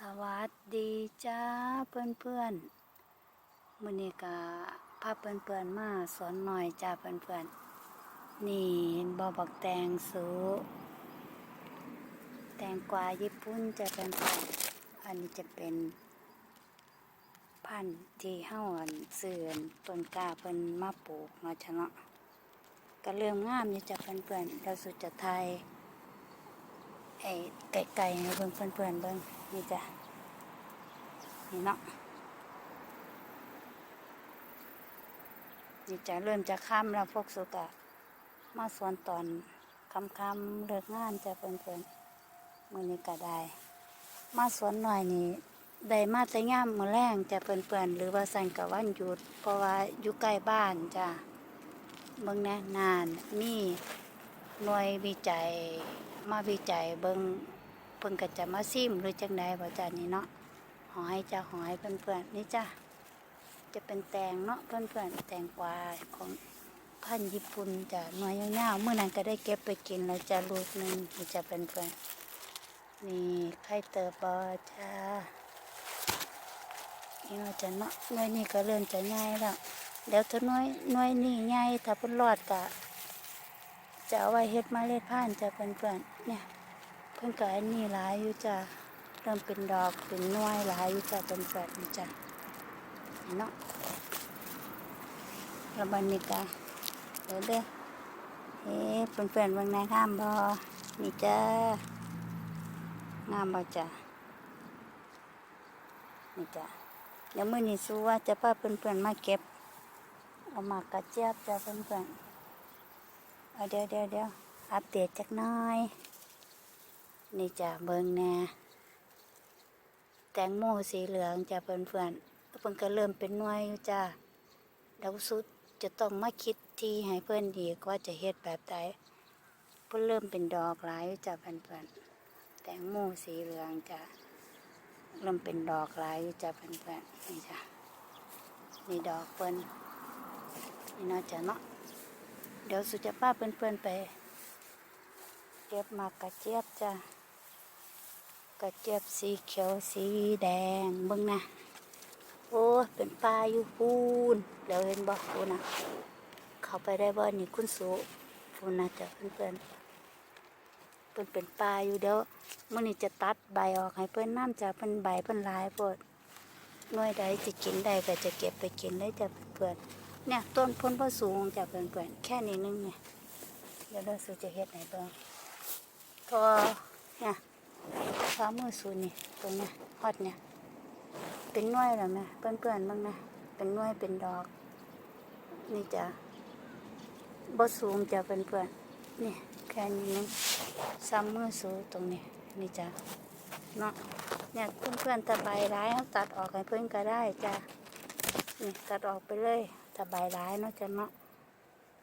สวัสดีจ้าเพื่อนเพื่อนมือนี้กาพาเพื่อนเพื่อนมาสอนหน่อยจ้าเพื่อนเพื่อนนี่บอบักแตงสูแตงกวาญี่ปุ่นจะเป็นเพื่อนๆอันนี้จะเป็นพันธุ์ที่เฮาอันเสื่อนต้นกาเพิ่นมาปลูกเนาะจ้ะเนะก็เริ่มงามอยู่จ้ะเพื่อนเพื่อนเราสุดจะไทย ไอ้ไก่ไก่เบิ่งเพื่อนเพื่อนๆเบิ่งนี่จ้ะนี่เนาะนี่จะเริ่มจะค่ำแล้วพวกสุกะมาสวนตอนคำคำเลิกงานจะเพื่อนเพื่อนๆมือนี้ก็ได้ มาสวนหน่อยนี่ได้มาแต่ย่ามมือแรงจะเพื่อนเพื่อนๆหรือว่าสั่นกับวันหยุด เพราะว่าอยู่ใกล้บ้านจ้ะเบิ่งแน่นานมีหน่วยวิจัย มาวิจัยเบิงเพิ่นก็จะมาซิมหรือจังใดบ่จ้านี่เนาะหอยจ้าหอยเพื่อนๆนี่จ้าจะเป็นแตงเนาะเพื่อนๆแตงกวาของพันธุ์ญี่ปุ่นจ้ะหน่วยยาวๆเมื่อนั้นก็ได้เก็บไปกินแล้วจ้าลูกหนึงนี่จะเป็นเพื่อนนี่ไข่เติบบอจ้านี่เนาจะเนาะหน่วยนี้ก็เริ่มจะง่ายแล้วแล้วถ้าหน่วยหน่วยนี้ใหญ่ถ้าเพิ่นรอดก็ จะเอาไว้เฮ็ดเมาเล็ดพันธุ์จะเพื่อนๆเนี่ยเพิ่นก็อันนี้หลายอยู่จ้ะเริ่มเป็นดอกเป็นน่วยหลายอยู่จ้ะเพื่อนๆนี่จ้ะเนาะระบันนี่กะเดี๋ยวเด้อเฮ้เพื่อนๆเบิ่งในงามบ่นี่จ้างามบ่จ้ะนี่จ้ะเดี๋ยวมื้อนี้สู้ว่าจะพาเพื่อนๆมาเก็บ เอามากระเจี๊ยบจ้ะเพื่อนๆ เดี๋ยวเดี๋ยวเดี๋ยวอัปเดตจักน้อย นี่จะเบิงแน่แตงโมสีเหลืองจะเพื่อนเพื่อนเพิ่นก็เริ่มเป็นน่วยอยู่จ้าแล้วสุดจะต้องมาคิดที่ให้เพื่อนดีว่าจะเฮ็ดแบบใดเพิ่นเริ่มเป็นดอกหลายอยู่จ้าเพื่อนเพื่อนแตงโมสีเหลืองจ้าเริ่มเป็นดอกหลายอยู่จ้าเพื่อนเพื่อนนี่จ้านี่ดอกเพิ่อนนี่เนาจะเนาะ เดี๋ยวสุจะป้าเพื่อนๆไป เก็บมากระเจี๊ยบจ้ะกระเจี๊ยบสีเขียวสีแดงเบิ่งนะโอ้เป็นปลาอยู่พูนเดี๋ยวเห็นบอกพูนนะเขาไปได้บ่นี่คุณสุพูนนะจ้ะเพื่อนๆเพิ่นเป็นปลาอยู่เดี๋ยวมื้อนี้จะตัดใบออกให้เพื่อนน้ำจ้ะเพิ่นใบเพิ่นลายโพดน่วยใดจะกินได้ก็จะเก็บไปกินเลยจ้ะเพื่อน เนี่ยต้นพ้นพอสูงจากเพื่อนๆแค่นี้นึงเนี่ยเดี๋ยวเราสูจะเฮ็ดไหนบิ่งพอเนี่ยฟ้ามือสูนี่ตรงเนี้ยฮอดเนี่ย เป็นน่วยแล้วไหมเพื่อนๆบ้างนะเป็นน่วยเป็นดอก นี่จะบ่สูงจะเพื่อนๆนี่แค่นี้นึงซ้ำมือสูตรงนี้นี่จ้ะเนาะเนี่ยเพื่อนๆตะใบร้ายเขาตัดออกให้เพื่อนก็ได้จ้ะนี่ตัดออกไปเลย ถ้าใบร้ายเนาะจะเนาะ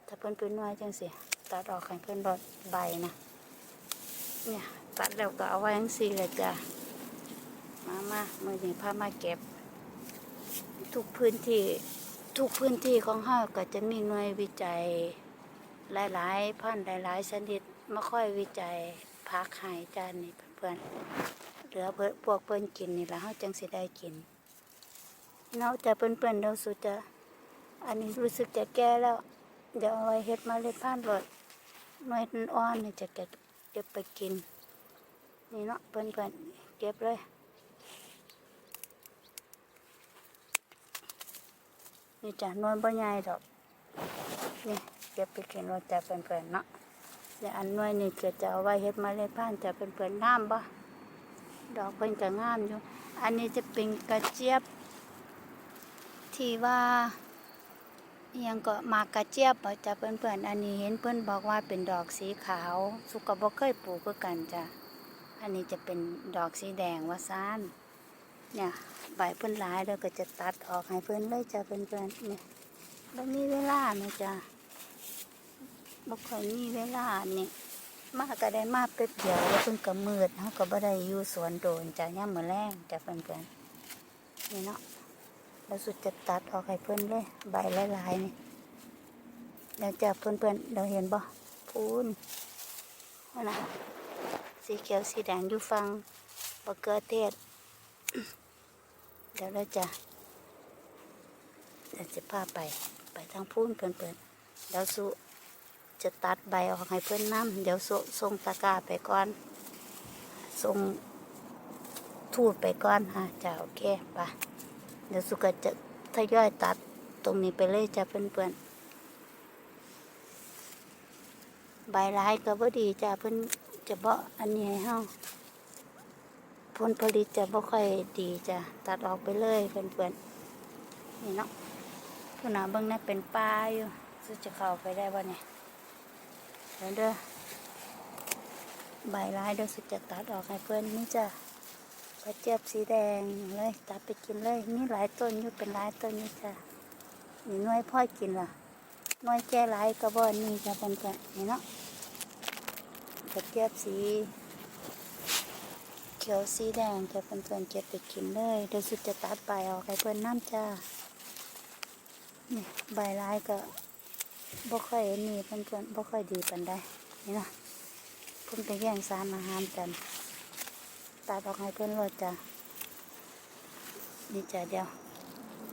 ถ้าเพิ่นเป็นน้อยจังสิตัดออกให้เพิ่นรดใบนะเนี่ยตัดแล้วก็เอาไว้ทั้งสี่เลยจ้ะมามามือนี้พามาเก็บ ทุกพื้นที่ทุกพื้นที่ของเฮาก็จะมีหน่วยวิจัย หลายๆพันธุ์หลายๆชนิดมาค่อยวิจัยพักหายจานนี่เพื่อนๆเหลือเพิ่นพวกเพิ่นกินนี่แล้วเฮาจังสิได้กินเนาะจะเปื่อนๆเราสุดจะ อันนี้รู้สึกจะแก่แล้ว เดี๋ยวเอาไว้เฮ็ดมาเล็ดพันธุ์รดหน่วยอ่อนนี่จะเก็บเก็บไปกิน นี่เนาะเพื่อนๆเก็บเลยนี่จ้ะนวลบ่ใหญ่ดอกนี่เก็บไปกินรดจ้ะเพื่อนๆเนาะเดี๋ยวอันน่วยนี่เก็จะเอาไว้เฮ็ดมาเล็ดพันธุ์จะเพื่อนๆงามบ่ดอกเพิ่นก็งามอยู่ อันนี้จะเป็นกระเจี๊ยบที่ว่า ยังก็มากระเจี๊ยบจ้ะเพื่อนๆอันนี้เห็นเพื่อนบอกว่าเป็นดอกสีขาว สุก็บ่เคยปลูกคือกันจ้ะอันนี้จะเป็นดอกสีแดงว่าซ่านเนี่ยใบเพื่อนหลายแล้วก็จะตัดออกให้เพื่อนเลยจ้ะเพื่อนๆนี่ยบ่มีเวลานะจ้ะบ่ค่อยมีเวลาเนี่ยมาก็ได้มาแป๊บเดียวแล้วเพิ่นก็มืดเฮาก็บ่ได้อยู่สวนโดนจ้ะยามมื้อแลงจ้ะเพื่อนๆนี่เนาะ แล้วสุดจะตัดออกให้เพื่อนเลยใบหลายๆนี่แล้วจะเพื่อนๆเราเห็นบ่พูนนั่นนะสีเขียวสีแดงอยู่ฟังบะเกือเทศ เดี๋ยวเราจะเดี๋ยวจะพาไปไปทางพูนเพื่อนเพื่อนๆเดี๋ยวสุจะตัดใบออกให้เพื่อนน้ำเดี๋ยวสุส่งตะกร้าไปก่อนส่งทูดไปก่อนฮะจ้าโอเคไปะ เดี๋ยวสุกจะทยอยตัดตรงนี้ไปเลยจ้าเพื่อนๆ ใบร้ายก็บ่ดีจ้าเพื่อนจะเบาอันนี้ให้เฮาผลผลิตจะบ่ค่อยดีจะตัดออกไปเลยเพื่อนๆ นี่เนาะผู้หนาเบิ่งนั่นเป็นปลาอยู่ซึ่งจะเข้าไปได้บ่เนี่ยเดี๋ยวเด้อใบร้ายเดี๋ยวสุดจะตัดออกให้เพื่อนนี่จ้ะ กระเจี๊ยบสีแดงเลยตัดไปกินเลยนี่หลายต้นอยู่เป็นหลายต้นนี่จ้ะนี่หน้อยพ่อกินล่ะหน้อยแก่หลายกระบอกนี่จ้ะเพื่อนๆนี่เนาะกระเจี๊ยบสี เขียวสีแดงจะเป็นส่วนเก็บไปกินเลยเดี๋ยวสุดจะตัดใบออกให้เพื่อนน้ำจ้านี่ใบร้ายก็บ่ค่อยนี่เพื่อนเพื่อนๆบ่ค่อยดีปันได้นี่นะเพิ่นไปแย่งสารอาหารกัน ตัดออกให้เพื่อนรดจ้านี่จ้าเดียว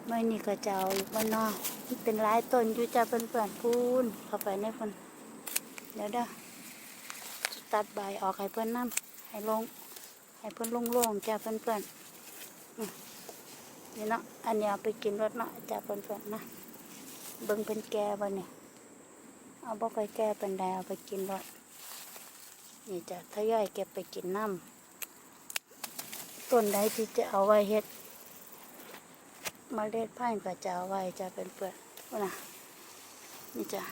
เมื่อนี้ก็จะเอาอีกวันนอกเป็นหลายต้นอยู่จ้าเพื่อนเพื่อนพูนเข้าไปในเพื่อนเดี๋ยวเด้อตัดใบออกให้เพื่อนน้ำให้ลง ให้เพื่อนโล่งๆจ้าเพื่อนๆอืมนี่เนาะอันนี้เอาไปกินรสเนาะจ้าเพื่อนๆนะเบิ่งเป็นแก่บ่เนี่ยเอาบ่ค่อยแก่เป็นไดเอาไปกินรสนี่จ้ะถ้าย่อยเก็บไปกินน้ำ ต้นใดที่จะเอาไว้เฮ็ดเมล็ดพันธุ์ก็จะเอาไว้จ้าเพื่อนๆว่านะนี่จ้ะ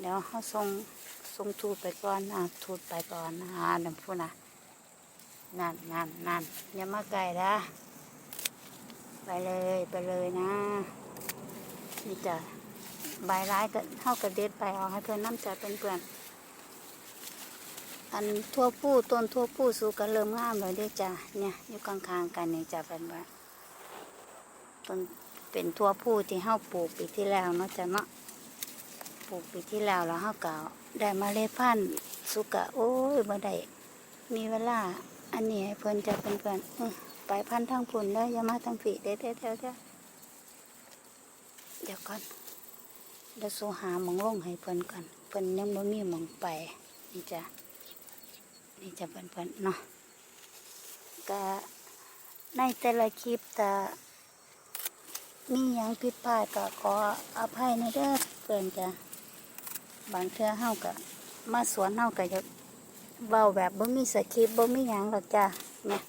เดี๋ยวเขาส่งส่งทูดไปก่อนอะทูดไปก่อนนะอ่น้ำพูนะนั่นนั่นนั่นอย่ามาไกลนะไปเลยไปเลยนะนี่จ้ะใบร้ายก็เท่ากับเด็ดใบออกให้เพื่อนน้ำจัดเป็นเพื่อน อันทั่วผู้ต้นทั่วผู้สูกันเริ่มงามเลยเด้จ้ะเนี่ยอยู่กลางๆกันนี่จ้ะเป็นว่าต้นเป็นทั่วผู้ที่เฮาปลูกปีที่แล้วเนาะจ้ะเนาะปลูกปีที่แล้วแล้วเฮาเก่าได้มาเล็ดพันธุ์สุกะโอ้ยบ่ได้มีเวลาอันนี้ให้เพิ่นจะเป็นเพื่อนไปพันทางพุ่นแล้วอย่ามาทางฝีเด้เด้เด้เด้เดี๋ยวก่อนเดี๋ยวสูหาหมองลงให้เพิ่นก่อนเพิ่นยังบ่มีหมองไปนี่จ้ะ นี่จะเพิ่นเพิ่นเนาะก็ในแต่ละคลิปแต่มีหยังผิดพลาดก็ขออภัยในเด้อเพิ่นจ้ะบางเทื่อเฮาก็มาสวนเฮาก็จะเบาแบบบ่มีสคริปต์บ่มีหยังหรอกจ้ะเนี่ย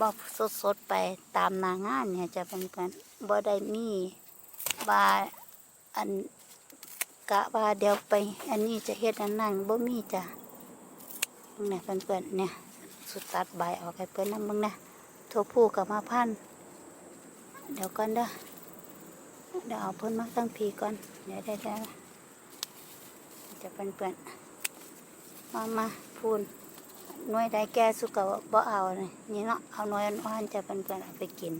บอกสดๆไปตามนางานเนี่ยจะเป็นกันบ่ได้มีว่าอันกะว่าเดี๋ยวไป อันนี้จะเฮ็ดอันนั้นบ่มีจ้ะ เนี่ยเพื่อนๆเนี่ย สุดตัดใบออกให้เพื่อนนำมึงนะโทรผู้กับมาพันเดี๋ยวก่อนเด้อเดี๋ยวเอาเพิ่นมาตั้งพีก่อนเดี๋ยวได้ได้จะเพื่อนๆมามาพูนหน่วยใดแก่สุกก็บ่เอาเลยนี่เนาะเอาหน่วยอ่อนๆจะเป็นเพื่อนๆเอาไปกิน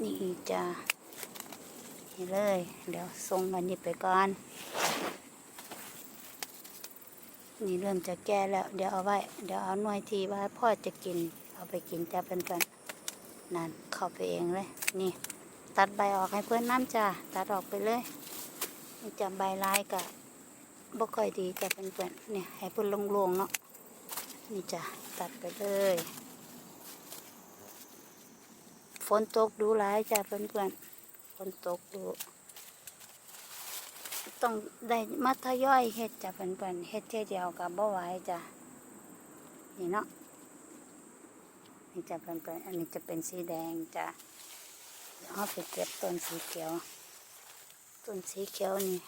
นี่จะนี่เลย เดี๋ยวส่งอันนี้ไปก่อน นี่เริ่มจะแก่แล้ว เดี๋ยวเอาไว้ เดี๋ยวเอาหน่วยที่ว่าพ่อจะกิน เอาไปกินจะเป็นเพื่อนๆนั่นเข้าไปเองเลย นี่ ตัดใบออกให้เพื่อนน้ำจ้าตัดออกไปเลยจะใบลายกับบ่ค่อยดีจะเป็นเพื่อนๆเนี่ยให้เพิ่อนโลงๆเนาะนี่จ้ะตัดไปเลยฝนตกดูหลายจ้ะเพื่อนๆฝนตกดู ต้องได้มัธย่อยเฮ็ดจ้ะเพื่อนๆเฮ็ดเท่ยเดียวกับบ่ไหวจ้ะนี่เนาะนี่จะเพื่อนๆอันนี้จะเป็นสีแดงจ้ะเดี๋ยวเราไปเก็บต้นสีเขียว ต้นสีเขียวนี่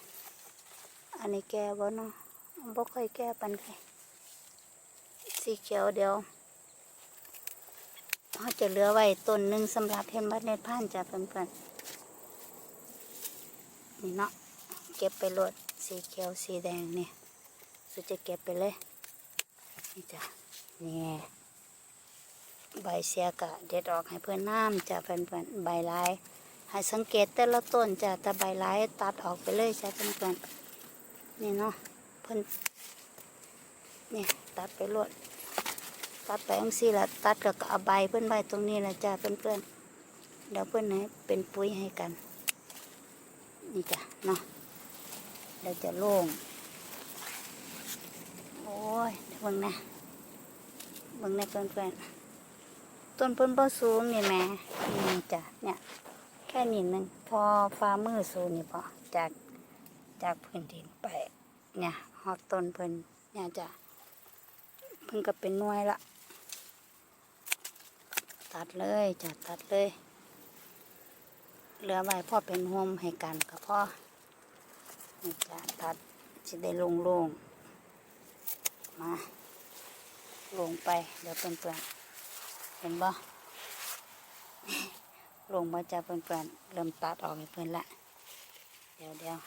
อันนี้แก่บ่เนาะบ่ค่อยแก่ปานใดสีเขียวเดียวเขาจะเหลือไว้ต้นหนึ่งสำหรับเห็นบัดเน็ตพันจ้ะเพื่อนๆนี่เนาะ เก็บไปโลดสีเขียวสีแดงนี่สุจะเก็บไปเลยนี่จ้ะนี่ใบเสียกะเด็ดออกให้เพื่อนน้ำจ้ะเพื่อนๆใบลายให้สังเกตแต่ละต้นจ้ะแต่ใบลายตัดออกไปเลยจ้ะเพื่อนๆนี่เนาะเพิ่นนี่ตัดไปรวดตัดไปจังซี่ละตัดแล้วก็เอาใบเพิ่อนไว้ตรงนี้ละจ้าเพื่อนๆเดี๋ยวเพิ่อนให้เป็นปุ๋ยให้กัน นี่จ้ะเนาะ เดี๋ยวจะโล่ง โอ้ยเบิ่งนะเบิ่งนะเพื่อนๆต้นเพิ่นบ่สูงนี่แหม่นี่จ้ะเนี่ย แค่นิดนึงพอฟ้ามือสูงนี่พอจากจากพื้นดินไป เนี่ยฮอดต้นเพิ่นเนี่ยจ้ะเพิ่นก็เป็นน่วยละตัดเลยจ้ะตัดเลยเหลือไว้พ่อเป็นโฮมให้กันก็พ่อ นี่จ้ะตัดจะได้โล่งมา ลงไป เดี๋ยวเพื่อนๆเห็นบ่ลงมาจากเพื่อนๆเริ่มตัดออกเพื่อนละเดี๋ยวเดี๋ยว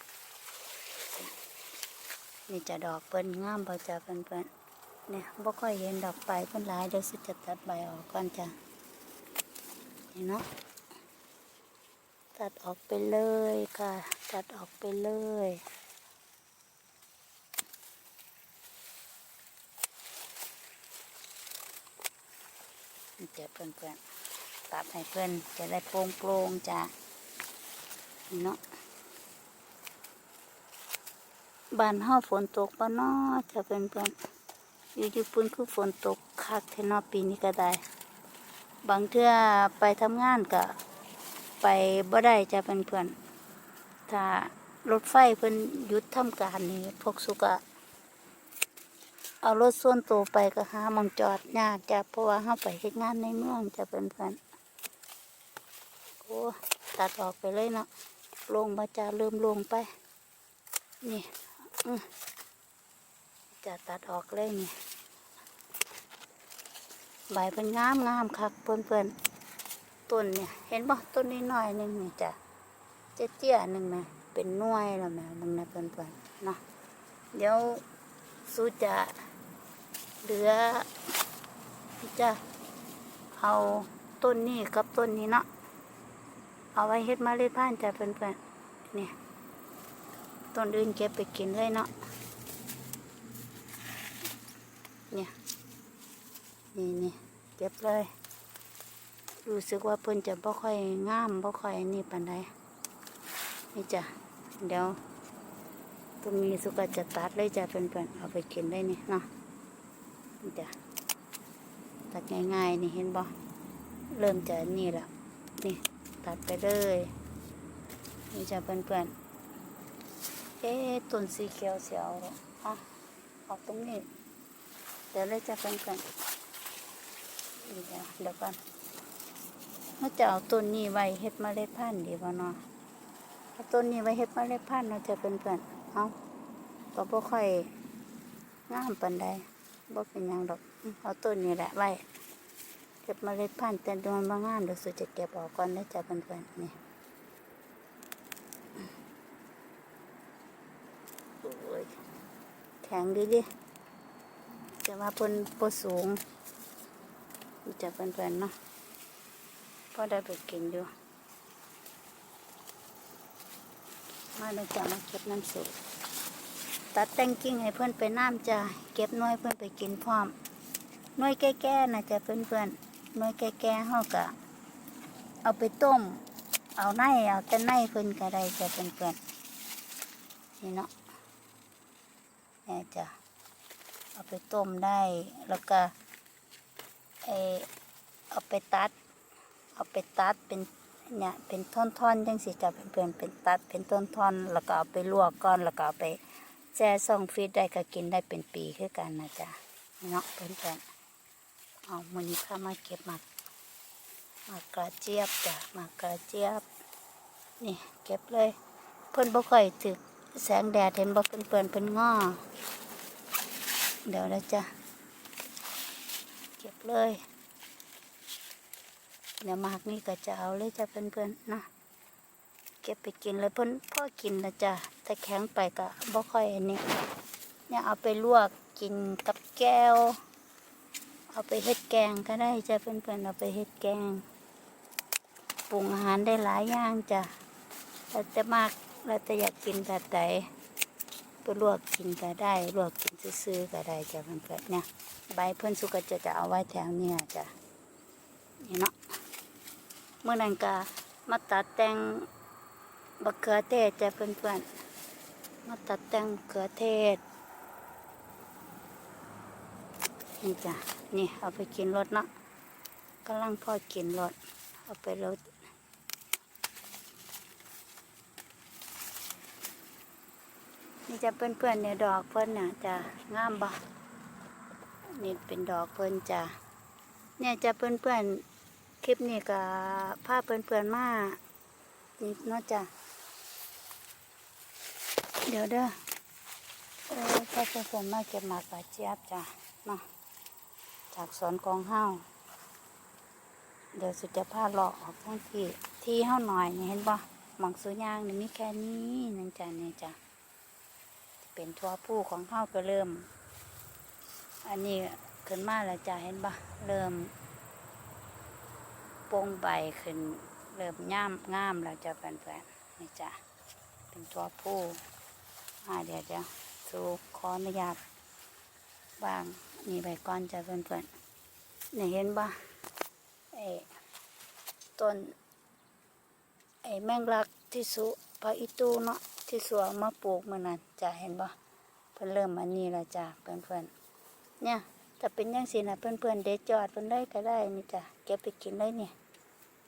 นี่จะดอกเปิ้นงามบ่จ้าเพื่อนๆเนี่ยบ่ค่อยเห็นดอกใบเพิ่นหลายเดี๋ยวสิจะตัดใบออกก่อนจ้ะนี่เนาะ ตัดออกไปเลยค่ะ ตัดออกไปเลยนี่จะเพื่อนเพื่อนๆตัดให้เพื่อนจะได้โปร่งโปร่งๆจ้ะเนาะบ้านเฮาฝนตกปะเนาะจะเพื่อนเพื่อนอยู่ญี่ปุ่นคือฝนตกคักเทนอปีนี้ก็ได้ บางเทื่อไปทำงานก็ ไปบ่ได้จะเพื่อนเพื่อนถ้ารถไฟเพิ่นหยุดทำการนี่พวกสุกะเอารถส่วนตัวไปก็หามองจอดยากจะเพราะว่าเราไปเฮ็ดงานในเมืองจะเป็นเพื่อนโอ้ตัดออกไปเลยเนาะลงมาจะเริ่มลงไป นี่จะตัดออกเลยนี่ใบเป็นงามงามคักเพื่อนเพื่อนๆ ต้นเนี่ย เห็นบ่ต้นนี้น้อยๆหนึงนี่จ้ะเจี๊ยๆหนึ่งไหมเป็นน่วยแล้วแม่มึงนะเพื่อนเพื่อนๆเนาะเดี๋ยวสู้จะเหลือจะเอาต้นนี้กับต้นนี้เนาะเอาไว้เฮ็ดเล็ดพันธุ์จ้ะเพื่อนๆเนี่ยต้นอื่นเก็บไปกินเลยเนาะเนี่ยนี่นี่เก็บเลย รู้สึกว่าเพิ่นจะบ่ค่อยงามบ่ค่อยนี่ปานใดนี่จ้ะเดี๋ยวตรงนี้สุกจะตัดเลยจ้ะเพื่อนๆเอาไปกินได้นี่เนาะนี่จ้ะตัดง่ายๆนี่เห็นบ่เริ่มจะนี่แล้วนี่ตัดไปเลยนี่จะเพื่อนๆเอ๊ะต้นสีเขียวเสียวอะออกตรงนี้เดี๋ยวเลยจะเพื่อนๆนี่จ้ะเดี๋ยวก่อน เราจะเอาต้นนี้ไว้เฮ็ดเมล็ดพันธุ์ดีบ่เนาะเอาต้นนี้ไว้เฮ็ดเมล็ดพันธุ์เราะจะเพื่อนเอาก็บ่ค่อยงามปานใดบ่เป็นหยังดอกอืมเอาต้นนี้แหละไว้เก็บเมล็ดพันธุ์แต่โดนบางงานเดี๋ยวสุจะเก็บออกก่อนนะจ๊ะเพื่อนๆนี่โอ้ยแข็งดีดิจะว่าเพิ่นบ่สูงจะเพื่อนๆเนาะ พอได้ไปกินอยู่มาเดี๋ยจะมาเก็บน้ำสุกตัดแต่งกิ่งให้เพื่อนไปน้ำจ้ะเก็บน้อยเพื่อนไปกินพร้อมน้อยแก่ๆนะจ้ะเพื่อนๆน้อยแก่ๆเฮากะเอาไปต้ม เอาในเอาแต่ในเพื่อนก็ได้จ้ะเพื่อนๆนี่เนาะนี่จ้ะเอาไปต้มได้แล้วก็เออเอาไปตัด เอาไปตัดเป็นเนี่ยเป็นท่อนๆจังสิจ้ะเพื่อนๆเป็นตัดเป็นท่อนๆแล้วก็เอาไปลวกก่อนแล้วก็เอาไปแช่ซองฟรีดได้ก็กินได้เป็นปีคือกันนะจ๊ะเนาะเพื่อนๆเอามือนี้ข้ามาเก็บหมากหมากกระเจี๊ยบจ้ะหมากกระเจี๊ยบนี่เก็บเลย เพิ่อนบ่ค่อยถึกแสงแดดเห็นบ่เพิ่อนเปื่อนเพิ่นง้อเดี๋ยวนะจ๊ะเก็บเลย เดี๋ยวมากนี่ก็จะเอาเลยจ้ะเพื่อนๆเนาะเก็บไปกินเลยเพิ่นพ่อกินนะจ๊ะแต่แข็งไปก็บ่ค่อยอันนี้เนี่ยเอาไปลวกกินกับแก้ว เอาไปเฮ็ดแกงก็ได้จ้ะเพื่อนๆเอาไปเฮ็ดแกงปรุงอาหารได้หลายอย่างจ้ะเราจะมากเราจะอยากกินแบบไหนไปลวกกินก็ได้ลวกกินซื่อๆก็ได้จ้ะเพื่อนๆเนี่ยใบเพิ่นสุกจะจะเอาไว้แถวเนี้จ้ะนี่เนาะ เมื่อนั้นก็มาตัดแต่งบักเขือเทศจ้ะเพื่อนๆ มาตัดแต่งเขือเทศ นี่จ้ะ นี่เอาไปกินรสเนาะกำลังพอกินรสเอาไปรสนี่จะเพื่อนๆเนี่ยดอกเพิ่อนน่ะจะงามบ่นี่เป็นดอกเพิ่อนจ้ะเนี่ยจะเพื่อนๆ คลิปนี้ก็พาพเพื่อนๆมากนี่เนาะจ้ะ เดี๋ยวเด้อโอ้ยพาเพื่อนๆมาเก็บหมากกระเจี๊ยบจ้ะเนาะจากสวนกองเฮาเดี๋ยวสุดจะพาเลาะออกทั้งที่ที่เฮาหน่อยนี่เห็นบ่หมองสุยางนี่มีแค่นี้นึงจ้ะนี่จ้ะเป็นทัวผู้ของเฮาก็เริ่ม อันนี้ขึ้นมาแล้วจ้ะเห็นปะเริ่ม ปงใบขึ้น เริ่มย่ามงามแล้วจ้ะแฟนๆนี่จ้ะเป็นทัวผู้อาเดี๋ยวเดี๋ยวสูขออนุญาตวางนี่ใบก้อนจ้ะเพื่อนๆนี่เห็นปะไอ้ต้นไอ้แมงลักที่สุพระอิตูเนาะที่สวเอามาปลูกเมื่อนั้นจะเห็นบ่เพิ่นเริ่มอันนี้แล้วจ้ะเพื่อนๆเนี่ยถ้าเป็นยังสินะเพื่อนๆเด็ดจอดเพิ่นได้ก็ได้นี่จ้ะเก็บไปกินเลยเนี่ย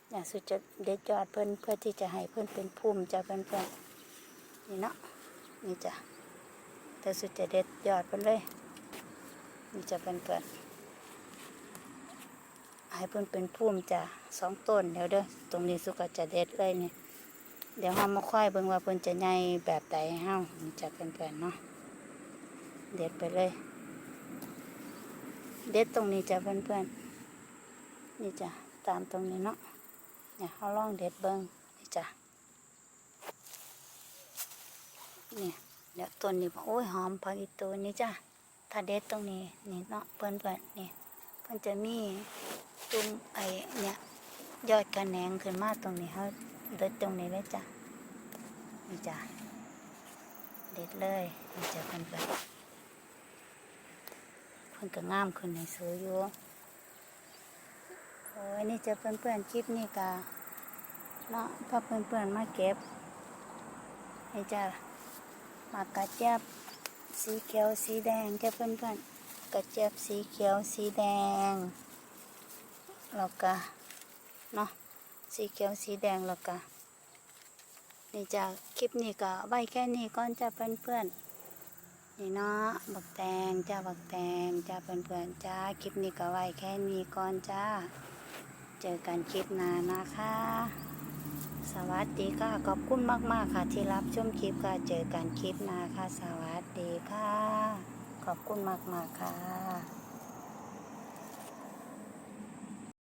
เนี่สุดจะเด็ดจอดเพิ่นเพื่อที่จะให้เพิ่นเป็นภูมิจะเพื่อนๆนี่เนาะนี่จ้ะแต่สุดจะเด็ดยอดเพิ่นเลยนี่จะเพื่อนๆให้เพิ่นเป็นภูมิจ้ะสองต้นเดี๋ยวเด้อตรงนี้สุก็จะเด็ดเลยเนี่ยเดี๋ยวเฮามาค่อยเบิ่งว่าเพิ่นจะใหญ่แบบใดให้เฮาจักเพื่อนเนาะเด็ดไปเลย เด็ดตรงนี้จ้ะเพื่อนๆนี่จ้ะตามตรงนี้เนาะ เนี่ยเฮาลองเด็ดเบิ่งนี่จ้ะเนี่ยเดี๋ยวต้นนี้โอ้ยหอมผักอีตัวนี้จ้ะถ้าเด็ดตรงนี้นี่เนาะเพื่อนๆนี่เพิ่นจะมีตุ้มไอเนี่ยยอดกระแหนงขึ้นมาตรงนี้เฮาเด็ดตรงนี้เลยจ้ะนี่จ้ะเด็ดเลยนี่จ้ะเพื่นเพื่อนเพื่นก็งามขึ้นในซื้ออยู่ โอ้ยนี่จะเพื่อนเพื่อนๆคลิปนี่กะเนาะพาเพื่อนเพื่อนๆมาเก็บนี่จะมากกระเจี๊ยบสีเขียวสีแดงจ้ะเพื่อนเพื่อนๆกระเจี๊ยบสีเขียวสีแดงแล้วก็เนาะสีเขียวสีแดงแล้วก็นี่จะคลิปนี้ก็ไว้แค่นี้ก่อนจ้าเพื่อนๆนี่เนาะบักแตงจ้าบักแตงจ้าเพื่อนๆจ้าคลิปนี้ก็ไว้แค่นี้ก่อนจ้า เจอกันคลิปหน้านะคะ สวัสดีค่ะ ขอบคุณมาก ๆ ค่ะ ที่รับชมคลิปค่ะ เจอกันคลิปหน้าค่ะ สวัสดีค่ะ ขอบคุณมาก ๆ ค่ะ